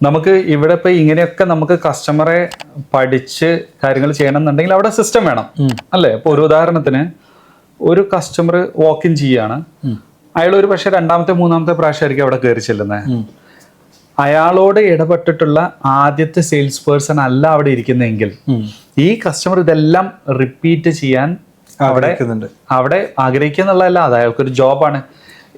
നമുക്ക് ഇവിടെ ഇപ്പൊ ഇങ്ങനെയൊക്കെ നമുക്ക് കസ്റ്റമറെ പഠിച്ച് കാര്യങ്ങൾ ചെയ്യണം എന്നുണ്ടെങ്കിൽ അവിടെ സിസ്റ്റം വേണം. അല്ലേ? ഇപ്പൊ ഒരു ഉദാഹരണത്തിന് ഒരു കസ്റ്റമർ വാക്ക് ഇൻ ചെയ്യാണ്. അയാൾ ഒരു പക്ഷെ രണ്ടാമത്തെ മൂന്നാമത്തെ പ്രാവശ്യമായിരിക്കും അവിടെ കയറി ചെല്ലുന്നത്. അയാളോട് ഇടപെട്ടിട്ടുള്ള ആദ്യത്തെ സെയിൽസ് പേഴ്സൺ അല്ല അവിടെ ഇരിക്കുന്നെങ്കിൽ ഈ കസ്റ്റമർ ഇതെല്ലാം റിപ്പീറ്റ് ചെയ്യാൻ അവിടെ അവിടെ ആഗ്രഹിക്കുക എന്നുള്ളതല്ല അത് അയാൾക്കൊരു ജോബാണ്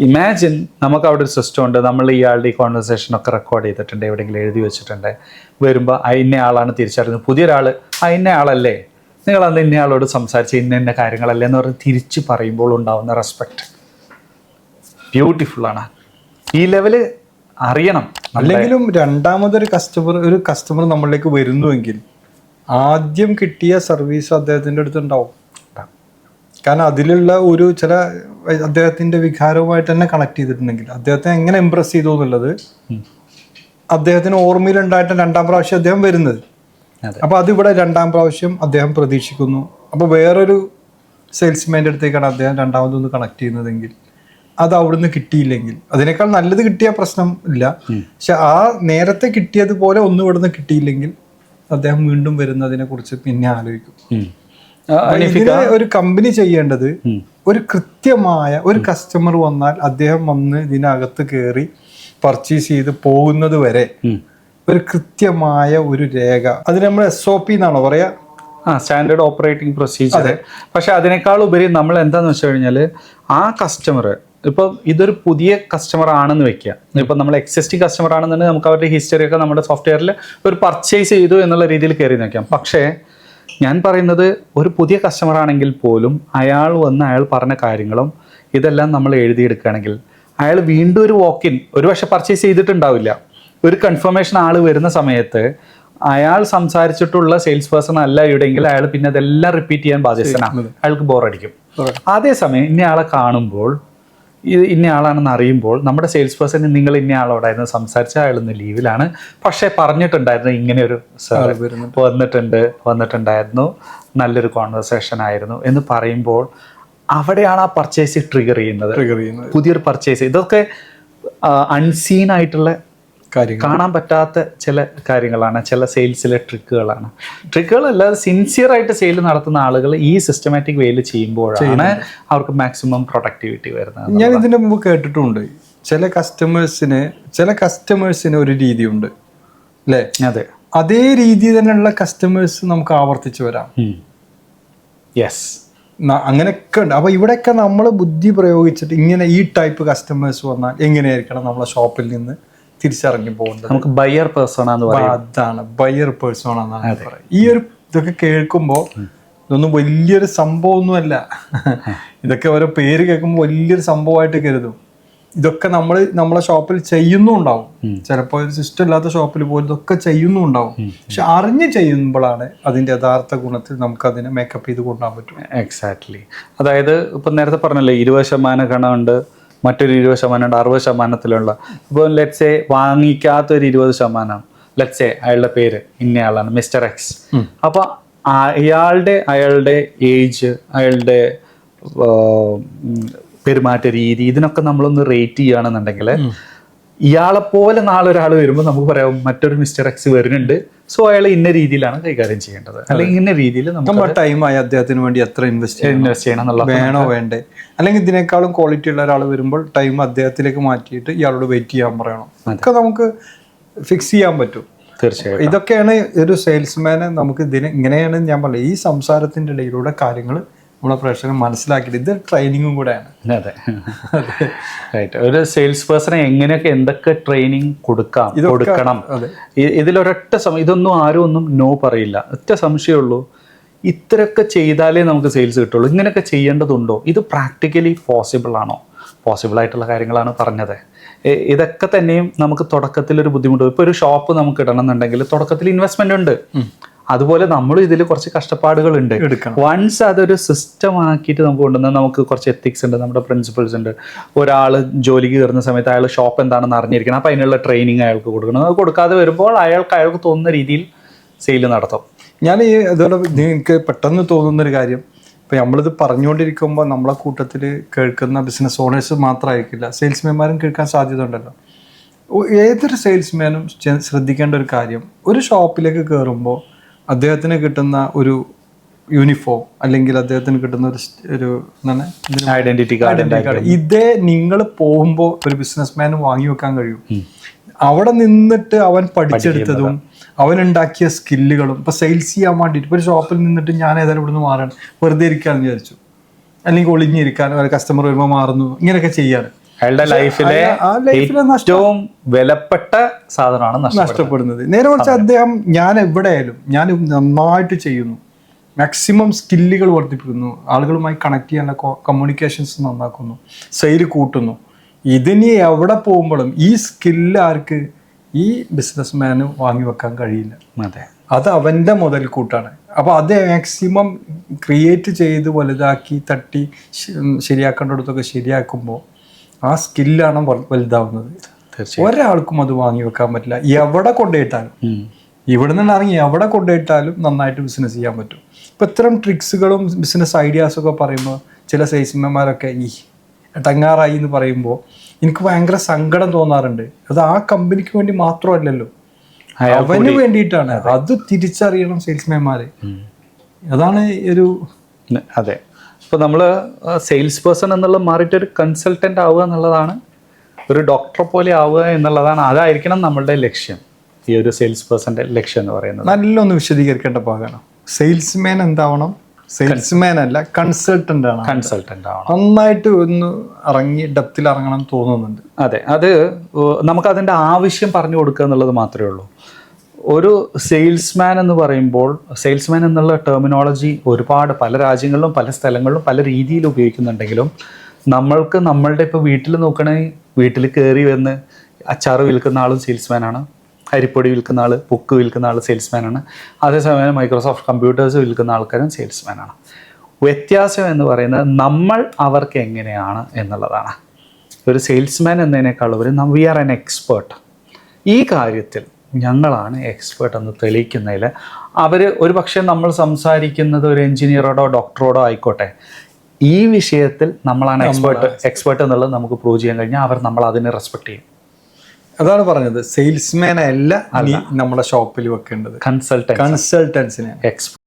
ഇമാജിൻ നമുക്ക് അവിടെ ഒരു സിസ്റ്റം ഉണ്ട്. നമ്മൾ ഇയാളുടെ ഈ കോൺവെർസേഷൻ ഒക്കെ റെക്കോർഡ് ചെയ്തിട്ടുണ്ട്. എവിടെയെങ്കിലും എഴുതി വെച്ചിട്ടുണ്ട്. വരുമ്പോൾ ആ ഇന്ന ആളാണ് തിരിച്ചറിയുന്നത്. പുതിയൊരാൾ ആ ഇന്ന ആളല്ലേ? നിങ്ങൾ അന്ന് ഇന്ന ആളോട് സംസാരിച്ച് ഇന്ന ഇന്ന കാര്യങ്ങളല്ലേ എന്ന് പറഞ്ഞ് തിരിച്ച് പറയുമ്പോൾ ഉണ്ടാവുന്ന റെസ്പെക്റ്റ് ബ്യൂട്ടിഫുള്ളാണ് ഈ ലെവൽ അറിയണം. അല്ലെങ്കിലും രണ്ടാമതൊരു കസ്റ്റമർ ഒരു കസ്റ്റമർ നമ്മളിലേക്ക് വരുന്നുവെങ്കിൽ ആദ്യം കിട്ടിയ സർവീസ് അദ്ദേഹത്തിന്റെ അടുത്തുണ്ടാവും. കാരണം അതിലുള്ള ഒരു ചില അദ്ദേഹത്തിന്റെ വികാരവുമായിട്ട് തന്നെ കണക്ട് ചെയ്തിട്ടുണ്ടെങ്കിൽ അദ്ദേഹത്തെ എങ്ങനെ ഇമ്പ്രസ് ചെയ്തു എന്നുള്ളത് അദ്ദേഹത്തിന് ഓർമ്മയിലുണ്ടായിട്ട് രണ്ടാം പ്രാവശ്യം അദ്ദേഹം വരുന്നത്. അപ്പൊ അതിവിടെ രണ്ടാം പ്രാവശ്യം അദ്ദേഹം പ്രതീക്ഷിക്കുന്നു. അപ്പൊ വേറൊരു സെയിൽസ്മാന്റെ അടുത്തേക്കാണ് അദ്ദേഹം രണ്ടാമതൊന്ന് കണക്ട് ചെയ്യുന്നതെങ്കിൽ അത് അവിടുന്ന് കിട്ടിയില്ലെങ്കിൽ. അതിനേക്കാൾ നല്ലത് കിട്ടിയ പ്രശ്നം ഇല്ല. പക്ഷെ ആ നേരത്തെ കിട്ടിയതുപോലെ ഒന്നും ഇവിടുന്ന് കിട്ടിയില്ലെങ്കിൽ അദ്ദേഹം വീണ്ടും വരുന്നതിനെ കുറിച്ച് പിന്നെ ആലോചിക്കും. ഇതിന് ഒരു കമ്പനി ചെയ്യേണ്ടത് ഒരു കൃത്യമായ ഒരു കസ്റ്റമർ വന്നാൽ അദ്ദേഹം വന്ന് ഇതിനകത്ത് കയറി പർച്ചേസ് ചെയ്ത് പോകുന്നത് വരെ ഒരു കൃത്യമായ ഒരു രേഖ. അത് നമ്മൾ എസ് ഒ പി എന്നാണോ പറയാ? ആ സ്റ്റാൻഡേർഡ് ഓപ്പറേറ്റിംഗ് പ്രൊസീജിയർ പക്ഷെ അതിനേക്കാൾ ഉപരി നമ്മൾ എന്താന്ന് വെച്ച് കഴിഞ്ഞാൽ ആ കസ്റ്റമർ ഇപ്പം ഇതൊരു പുതിയ കസ്റ്റമർ ആണെന്ന് വെക്കുക ഇപ്പം നമ്മൾ എക്സിസ്റ്റിംഗ് കസ്റ്റമർ ആണെന്നുണ്ടെങ്കിൽ നമുക്ക് അവരുടെ ഹിസ്റ്ററി ഒക്കെ നമ്മുടെ സോഫ്റ്റ്വെയറിൽ ഒരു പർച്ചേസ് ചെയ്തു എന്നുള്ള രീതിയിൽ കയറി നോക്കാം പക്ഷേ ഞാൻ പറയുന്നത് ഒരു പുതിയ കസ്റ്റമർ ആണെങ്കിൽ പോലും അയാൾ വന്ന് അയാൾ പറഞ്ഞ കാര്യങ്ങളും ഇതെല്ലാം നമ്മൾ എഴുതിയെടുക്കുകയാണെങ്കിൽ അയാൾ വീണ്ടും ഒരു വോക്കിൻ ഒരു പക്ഷെ പർച്ചേസ് ചെയ്തിട്ടുണ്ടാവില്ല. ഒരു കൺഫർമേഷൻ ആൾ വരുന്ന സമയത്ത് അയാൾ സംസാരിച്ചിട്ടുള്ള സെയിൽസ് പേഴ്സൺ അല്ല ഇവിടെയെങ്കിൽ അയാൾ പിന്നെ അതെല്ലാം റിപ്പീറ്റ് ചെയ്യാൻ ബാധ്യസ്ഥനാണ്. അയാൾക്ക് ബോറടിക്കും അതേസമയം ഇനി ആളെ കാണുമ്പോൾ ഇത് ഇന്ന ആളാണെന്ന് അറിയുമ്പോൾ നമ്മുടെ സെയിൽസ് പേഴ്സൺ നിങ്ങൾ ഇന്ന ആളോടായിരുന്നു സംസാരിച്ച ഇന്ന് ലീവിലാണ് പക്ഷേ പറഞ്ഞിട്ടുണ്ടായിരുന്നു ഇങ്ങനെ ഒരു വന്നിട്ടുണ്ട് വന്നിട്ടുണ്ടായിരുന്നു നല്ലൊരു കോൺവെർസേഷൻ ആയിരുന്നു എന്ന് പറയുമ്പോൾ അവിടെയാണ് ആ പർച്ചേസ് ട്രിഗർ ചെയ്യുന്നത്. ട്രിഗർ ചെയ്യുന്നത്. പുതിയൊരു പർച്ചേസ് ഇതൊക്കെ അൺസീൻ ആയിട്ടുള്ള കാണാൻ പറ്റാത്ത ചില കാര്യങ്ങളാണ് ചില സെയിൽസിലെ ട്രിക്കുകളാണ്. ട്രിക്കുകൾ അല്ലാതെ സിൻസിയർ ആയിട്ട് സെയിൽ നടത്തുന്ന ആളുകൾ ഈ സിസ്റ്റമാറ്റിക് വേയിൽ ചെയ്യുമ്പോഴാണ് അവർക്ക് മാക്സിമം പ്രൊഡക്ടിവിറ്റി വരുന്നത് ഞാൻ ഇതിന്റെ മുമ്പ് കേട്ടിട്ടുണ്ട്. ചില കസ്റ്റമേഴ്സിന് ചില കസ്റ്റമേഴ്സിന് ഒരു രീതിയുണ്ട്. അല്ലേ അതെ. അതേ രീതി തന്നെയുള്ള കസ്റ്റമേഴ്സ് നമുക്ക് ആവർത്തിച്ചു വരാം. യെസ് അങ്ങനെയൊക്കെ ഉണ്ട്. അപ്പൊ ഇവിടെയൊക്കെ നമ്മൾ ബുദ്ധി പ്രയോഗിച്ചിട്ട് ഇങ്ങനെ ഈ ടൈപ്പ് കസ്റ്റമേഴ്സ് വന്നാൽ എങ്ങനെയായിരിക്കണം നമ്മളെ ഷോപ്പിൽ നിന്ന് തിരിച്ചറിഞ്ഞു പോകുന്നത്. നമുക്ക് ബയർ പേഴ്സോണ എന്ന് അതാണ്. ബയർ പേഴ്സോണ എന്നാണ് പറയുന്നത്. ഈ ഒരു ഇതൊക്കെ കേൾക്കുമ്പോൾ ഇതൊന്നും വലിയൊരു സംഭവമൊന്നുമല്ല. ഇതൊക്കെ ഓരോ പേര് കേൾക്കുമ്പോൾ വലിയൊരു സംഭവമായിട്ട് കരുതും. ഇതൊക്കെ നമ്മൾ നമ്മളെ ഷോപ്പിൽ ചെയ്യുന്നുണ്ടാവും. ചിലപ്പോൾ ഒരു സിസ്റ്റം ഇല്ലാത്ത ഷോപ്പിൽ പോലും ഇതൊക്കെ ചെയ്യുന്നുണ്ടാവും. പക്ഷെ അറിഞ്ഞ് ചെയ്യുമ്പോഴാണ് അതിന്റെ യഥാർത്ഥ ഗുണത്തിൽ നമുക്ക് അതിനെ മേക്കപ്പ് ചെയ്ത് കൊണ്ടുപോകാൻ പറ്റും. എക്സാക്ട്ലി അതായത് ഇപ്പം നേരത്തെ പറഞ്ഞല്ലേ ഇരുപത് ശതമാനം കണമുണ്ട് മറ്റൊരു ഇരുപത് ശതമാനം ഉണ്ട് അറുപത് ശതമാനത്തിലുള്ള. ഇപ്പോൾ ലെറ്റ്സെ വാങ്ങിക്കാത്ത ഒരു ഇരുപത് ശതമാനം ലെറ്റ്സെ അയാളുടെ പേര് ഇന്നയാളാണ് മിസ്റ്റർ എക്സ് അപ്പൊ അയാളുടെ അയാളുടെ ഏജ് അയാളുടെ പെരുമാറ്റ രീതി ഇതിനൊക്കെ നമ്മളൊന്ന് റേറ്റ് ചെയ്യുകയാണെന്നുണ്ടെങ്കിൽ ഇയാളെ പോലെ നാളെ ഒരാൾ വരുമ്പോൾ നമുക്ക് പറയാം മറ്റൊരു മിസ്റ്റർ എക്സ് വരുന്നുണ്ട് സോ അയാൾ ഇന്ന രീതിയിലാണ് കൈകാര്യം ചെയ്യേണ്ടത്. അല്ലെങ്കിൽ ഇന്ന രീതിയിൽ നമ്മൾ ടൈമായി അദ്ദേഹത്തിന് വേണ്ടി എത്ര ഇൻവെസ്റ്റ് ഇൻവെസ്റ്റ് ചെയ്യണം എന്നുള്ള വേണോ വേണ്ടേ? അല്ലെങ്കിൽ ഇതിനേക്കാളും ക്വാളിറ്റി ഉള്ള ഒരാൾ വരുമ്പോൾ ടൈം അദ്ദേഹത്തിലേക്ക് മാറ്റിയിട്ട് ഇയാളോട് വെയിറ്റ് ചെയ്യാൻ പറയണം. ഒക്കെ നമുക്ക് ഫിക്സ് ചെയ്യാൻ പറ്റും. തീർച്ചയായും ഇതൊക്കെയാണ് ഒരു സെയിൽസ്മാനെ നമുക്ക് ഇതിന് ഇങ്ങനെയാണ് ഞാൻ പറയുന്നത് ഈ സംസാരത്തിന്റെ ഇടയിലൂടെ കാര്യങ്ങൾ നമ്മളെ പ്രേക്ഷകർ മനസ്സിലാക്കിയിട്ട് ഇത് ട്രെയിനിങ്ങും കൂടെയാണ്. അതെ റൈറ്റ് ഒരു സെയിൽസ് പേഴ്സണെ എങ്ങനെയൊക്കെ എന്തൊക്കെ ട്രെയിനിങ് കൊടുക്കാം കൊടുക്കണം? അതെ. ഇതിലൊരൊറ്റ സമയം ഇതൊന്നും ആരും ഒന്നും നോ പറയില്ല. ഒറ്റ സംശയമുള്ളൂ ഇത്രയൊക്കെ ചെയ്താലേ നമുക്ക് സെയിൽസ് കിട്ടുള്ളൂ. ഇങ്ങനെയൊക്കെ ചെയ്യേണ്ടതുണ്ടോ? ഇത് പ്രാക്ടിക്കലി പോസിബിൾ ആണോ? പോസിബിൾ ആയിട്ടുള്ള കാര്യങ്ങളാണ് പറഞ്ഞത്. ഇതൊക്കെ തന്നെയും നമുക്ക് തുടക്കത്തിൽ ഒരു ബുദ്ധിമുട്ട്. ഇപ്പോൾ ഒരു ഷോപ്പ് നമുക്ക് ഇടണം എന്നുണ്ടെങ്കിൽ തുടക്കത്തിൽ ഇൻവെസ്റ്റ്മെന്റ് ഉണ്ട്. അതുപോലെ നമ്മൾ ഇതിൽ കുറച്ച് കഷ്ടപ്പാടുകളുണ്ട്. ഉണ്ട് വൺസ് അതൊരു സിസ്റ്റം ആക്കിയിട്ട് നമുക്ക് കൊണ്ടുവന്നാൽ നമുക്ക് കുറച്ച് എത്തിക്സ് ഉണ്ട് നമ്മുടെ പ്രിൻസിപ്പിൾസ് ഉണ്ട്. ഒരാൾ ജോലിക്ക് കയറുന്ന സമയത്ത് അയാൾ ഷോപ്പ് എന്താണെന്ന് അറിഞ്ഞിരിക്കണം. അപ്പം അതിനുള്ള ട്രെയിനിങ് അയാൾക്ക് കൊടുക്കണം. അത് കൊടുക്കാതെ വരുമ്പോൾ അയാൾക്ക് അയാൾക്ക് തോന്നുന്ന രീതിയിൽ സെയിൽ നടത്തും. ഞാൻ ഈ ഇതുപോലെ നിങ്ങൾക്ക് പെട്ടെന്ന് തോന്നുന്ന ഒരു കാര്യം. ഇപ്പം നമ്മളിത് പറഞ്ഞുകൊണ്ടിരിക്കുമ്പോൾ നമ്മളെ കൂട്ടത്തിൽ കേൾക്കുന്ന ബിസിനസ് ഓണേഴ്സ് മാത്രമായിരിക്കില്ല. സെയിൽസ്മാൻമാരും കേൾക്കാൻ സാധ്യത ഉണ്ടല്ലോ ഏതൊരു സെയിൽസ്മാനും ശ്രദ്ധിക്കേണ്ട ഒരു കാര്യം. ഒരു ഷോപ്പിലേക്ക് കയറുമ്പോൾ അദ്ദേഹത്തിന് കിട്ടുന്ന ഒരു യൂണിഫോം അല്ലെങ്കിൽ അദ്ദേഹത്തിന് കിട്ടുന്ന ഒരു ഒരു എന്താണ് ഐഡന്റിറ്റി കാർഡ് ഇതേ നിങ്ങൾ പോകുമ്പോൾ ഒരു ബിസിനസ്മാന് വാങ്ങി വെക്കാൻ കഴിയും. അവിടെ നിന്നിട്ട് അവൻ പഠിച്ചെടുത്തതും അവൻ ഉണ്ടാക്കിയ സ്കില്ലുകളും ഇപ്പൊ സെയിൽസ് ചെയ്യാൻ വേണ്ടിയിട്ട് ഒരു ഷോപ്പിൽ നിന്നിട്ട് ഞാൻ ഏതായാലും ഇവിടുന്ന് മാറാൻ വെറുതെ ഇരിക്കാന്ന് വിചാരിച്ചു. അല്ലെങ്കിൽ ഒളിഞ്ഞിരിക്കാൻ ഒരു കസ്റ്റമർ വരുമ്പോൾ മാറുന്നു ഇങ്ങനെയൊക്കെ ചെയ്യാൻ അയാളുടെ ലൈഫിലെ ഏറ്റവും വിലപ്പെട്ട സാധനമാണ് നഷ്ടം നഷ്ടപ്പെടുന്നത്. നേരെ മറിച്ച് അദ്ദേഹം ഞാൻ എവിടെയായാലും ഞാൻ നന്നായിട്ട് ചെയ്യുന്നു. മാക്സിമം സ്കില്ലുകൾ വർദ്ധിപ്പിക്കുന്നു. ആളുകളുമായി കണക്ട് ചെയ്യാനുള്ള കമ്മ്യൂണിക്കേഷൻസ് നന്നാക്കുന്നു. സെയിൽ കൂട്ടുന്നു. ഇതിനി എവിടെ പോകുമ്പോഴും ഈ സ്കില്ല് ആർക്ക് ഈ ബിസിനസ്മാന് വാങ്ങി വെക്കാൻ കഴിയില്ല. അതെ. അത് അവന്റെ മുതൽക്കൂട്ടാണ് അപ്പോൾ അത് മാക്സിമം ക്രിയേറ്റ് ചെയ്ത് വലുതാക്കി തട്ടി ശരിയാക്കേണ്ടടുത്തൊക്കെ ശരിയാക്കുമ്പോൾ ആ സ്കില്ലാണ് വലുതാവുന്നത്. ഒരാൾക്കും അത് വാങ്ങി വെക്കാൻ പറ്റില്ല. എവിടെ കൊണ്ടുപോയിട്ടാലും. ഇവിടെ നിന്ന് ഇറങ്ങി എവിടെ കൊണ്ടുപോയിട്ടാലും നന്നായിട്ട് ബിസിനസ് ചെയ്യാൻ പറ്റും. ഇപ്പം ഇത്തരം ട്രിക്സുകളും ബിസിനസ് ഐഡിയാസും ഒക്കെ പറയുമ്പോൾ ചില സെയിൽസ്മാൻമാരൊക്കെ ഈ ടങ്ങാറായി എന്ന് പറയുമ്പോൾ എനിക്ക് ഭയങ്കര സങ്കടം തോന്നാറുണ്ട്. അത് ആ കമ്പനിക്ക് വേണ്ടി മാത്രമല്ലല്ലോ. അവന് വേണ്ടിയിട്ടാണ്. അത്. തിരിച്ചറിയണം സെയിൽസ്മാൻമാര് അതാണ് ഒരു അതെ. ഇപ്പോൾ നമ്മൾ സെയിൽസ് പേഴ്സൺ എന്നുള്ള മാറിയിട്ട് ഒരു കൺസൾട്ടന്റ് ആവുക എന്നുള്ളതാണ് ഒരു ഡോക്ടറെ പോലെ ആവുക എന്നുള്ളതാണ് അതായിരിക്കണം നമ്മളുടെ ലക്ഷ്യം. ഈ ഒരു സെയിൽസ് പേഴ്സന്റെ ലക്ഷ്യം എന്ന് പറയുന്നത്. നല്ലൊന്ന് വിശദീകരിക്കേണ്ട ഭാഗമാണ്. സെയിൽസ്മാൻ എന്താവണം? സെയിൽസ്മാൻ അല്ല കൺസൾട്ടന്റ് ആണ്. കൺസൾട്ടന്റ് ആണ് നന്നായിട്ട് ഒന്ന് ഇറങ്ങി ഡെപ്തിൽ ഇറങ്ങണം തോന്നുന്നുണ്ട്. അതെ അത് നമുക്കതിന്റെ ആവശ്യം പറഞ്ഞു കൊടുക്കുക എന്നുള്ളത് മാത്രമേ ഉള്ളൂ. ഒരു സെയിൽസ്മാൻ എന്ന് പറയുമ്പോൾ സെയിൽസ്മാൻ എന്നുള്ള ടെർമിനോളജി ഒരുപാട് പല രാജ്യങ്ങളിലും പല സ്ഥലങ്ങളിലും പല രീതിയിൽ ഉപയോഗിക്കുന്നുണ്ടെങ്കിലും നമ്മൾക്ക് നമ്മളുടെ ഇപ്പോൾ വീട്ടിൽ നോക്കണമെങ്കിൽ വീട്ടിൽ കയറി വന്ന് അച്ചാറ് വിൽക്കുന്ന ആളും സെയിൽസ്മാൻ ആണ്. അരിപ്പൊടി വിൽക്കുന്ന ആൾ ബുക്ക് വിൽക്കുന്ന ആൾ സെയിൽസ്മാനാണ് അതേസമയം മൈക്രോസോഫ്റ്റ് കമ്പ്യൂട്ടേഴ്സ് വിൽക്കുന്ന ആൾക്കാരും സെയിൽസ്മാനാണ് വ്യത്യാസം എന്ന് പറയുന്നത് നമ്മൾ അവർക്ക് എങ്ങനെയാണ് എന്നുള്ളതാണ്. ഒരു സെയിൽസ്മാൻ എന്നതിനേക്കാൾ ഉപരി വി ആർ എൻ എക്സ്പേർട്ട് ഈ കാര്യത്തിൽ ഞങ്ങളാണ് എക്സ്പേർട്ട് എന്ന് തെളിയിക്കുന്നതിൽ അവർ ഒരു പക്ഷേ നമ്മൾ സംസാരിക്കുന്നത് ഒരു എഞ്ചിനീയറോടോ ഡോക്ടറോടോ ആയിക്കോട്ടെ. ഈ വിഷയത്തിൽ നമ്മളാണ് എക്സ്പേർട്ട് എക്സ്പേർട്ട് എന്നുള്ളത് നമുക്ക് പ്രൂവ് ചെയ്യാൻ കഴിഞ്ഞാൽ അവർ നമ്മൾ അതിനെ റെസ്പെക്ട് ചെയ്യും. അതാണ് പറഞ്ഞത്. സെയിൽസ്മാൻ അല്ല നമ്മുടെ ഷോപ്പിൽ വെക്കേണ്ടത്. Consultants കൺസൾട്ടൻസിനെ expert